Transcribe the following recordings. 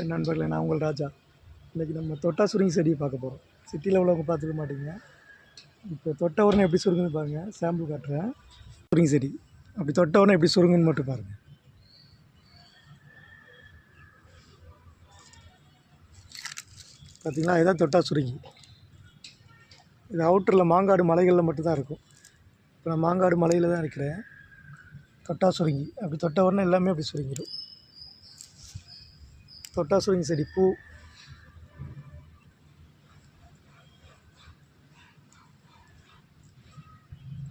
என் நண்பர்களே நான் உங்கள் ராஜா. இன்றைக்கி நம்ம தொட்டா சுருங்கி செடியை பார்க்க போகிறோம் சிட்டியில் உள்ளவங்க பார்த்துக்க மாட்டீங்க. இப்போ தொட்ட உடனே எப்படி சுருங்குன்னு பாருங்கள் சாம்பிள் காட்டுறேன். சுருங்கி செடி. அப்படி தொட்ட உடனே எப்படி சுருங்குன்னு மட்டும் பாருங்கள் பார்த்திங்களா இதான் தொட்டா சுருங்கி இது அவுட்டரில் மாங்காடு மலைகளில் மட்டும்தான் இருக்கும். இப்போ நான் மாங்காடு மலையில் தான் இருக்கிறேன். தொட்டா சுருங்கி அப்படி தொட்ட உடனே எல்லாமே அப்படி சுருங்கிடும். தொட்டாசுருங்கி செடி பூ.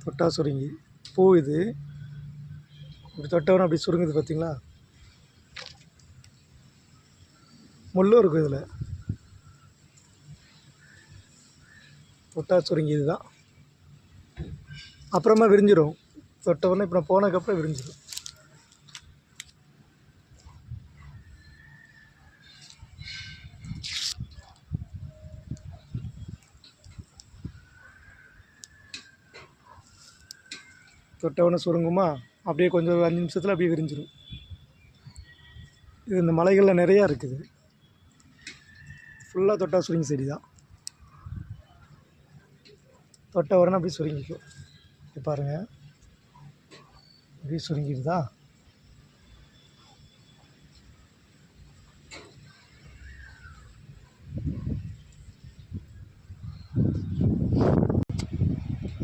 தொட்டா சுருங்கி பூ இது. இப்படி தொட்டவன அப்படி சுருங்குது பார்த்தீங்களா? முள்ளும் இருக்கும் இதில். தொட்டா சுருங்கி இதுதான். அப்புறமா விரிஞ்சிடும் தொட்டவனே இப்போ நான் போனதுக்கப்புறம் விரிஞ்சிடும் தொட்டவொடனே சுருங்குமா? அப்படியே கொஞ்சம் ஒரு அஞ்சு நிமிஷத்தில் அப்படியே விரிஞ்சிடும் இது இந்த மலைகளில் நிறையா இருக்குது. ஃபுல்லாக தொட்டா சுருங்கி செடி தான் தொட்ட உடனே அப்படியே சுருங்கிக்கும். இப்போ பாருங்கள் அப்படியே சுருங்கிடுதா?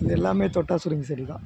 இது எல்லாமே தொட்டா சுருங்கி செடி தான்